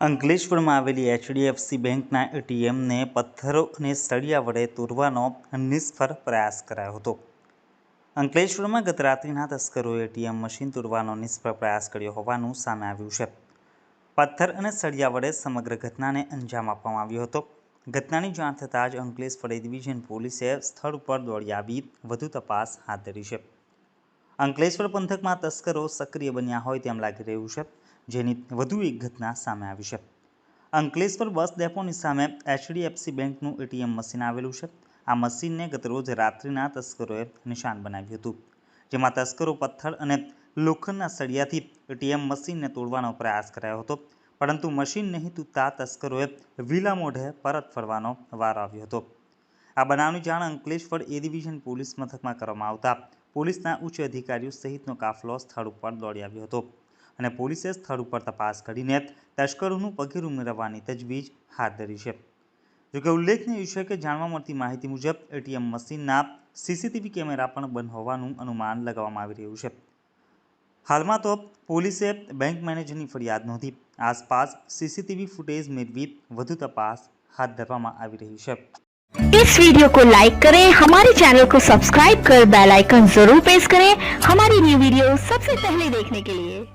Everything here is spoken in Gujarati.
અંકલેશ્વરમાં આવેલી એચડીએફસી બેંકના એટીએમને પથ્થરો અને સળિયા વડે તોડવાનો નિષ્ફળ પ્રયાસ કરાયો હતો. અંકલેશ્વરમાં ગત રાત્રિના તસ્કરોએ એટીએમ મશીન તોડવાનો નિષ્ફળ પ્રયાસ કર્યો હોવાનું સામે આવ્યું છે. પથ્થર અને સળિયા વડે સમગ્ર ઘટનાને અંજામ આપવામાં આવ્યો હતો. ઘટનાની જાણ થતાં જ અંકલેશ્વર એ ડિવિઝન પોલીસે સ્થળ ઉપર દોડી આવી, વધુ તપાસ હાથ ધરી છે. અંકલેશ્વર પંથકમાં તસ્કરો સક્રિય બન્યા હોય તેમ લાગી રહ્યું છે. જેની વધુ એક ઘટના સામે આવી છે. અંકલેશ્વર બસ ડેપોની સામે એચડીએફસી બેંકનું એટીએમ મશીન આવેલું છે. આ મશીનને ગતરોજ રાત્રિના તસ્કરોએ નિશાન બનાવ્યું હતું, જેમાં તસ્કરો પથ્થર અને લોખંડના સળિયાથી એટીએમ મશીનને તોડવાનો પ્રયાસ કરાયો હતો. પરંતુ મશીન નહીં તૂટતા તસ્કરોએ વિલા મોઢે પરત ફરવાનો વાર આવ્યો હતો. આ બનાવની જાણ અંકલેશ્વર એ ડિવિઝન પોલીસ મથકમાં કરવામાં આવતા પોલીસના ઉચ્ચ અધિકારીઓ સહિતનો કાફલો સ્થળ ઉપર દોડી આવ્યો હતો. અને પોલીસે સ્થળ ઉપર તપાસ કરીને તસ્કરોનું પગેરું મેળવવાની તજવીજ હાથ ધરી છે જોકે ઉલ્લેખનીય છે કે જાણવા મળતી માહિતી મુજબ એટીએમ મશીનના સીસીટીવી કેમેરા પણ બંધ હોવાનું અનુમાન લગાવવામાં આવી રહ્યું છે હાલમાં તો પોલીસે બેંક મેનેજરની ફરિયાદ નોંધી આસપાસ સીસીટીવી ફૂટેજ મેળવી વધુ તપાસ હાથ ધરવામાં આવી રહી છે इस वीडियो को लाइक करें हमारे चैनल को सब्सक्राइब कर बेल आइकन जरूर प्रेस करें हमारी न्यू वीडियो सबसे पहले देखने के लिए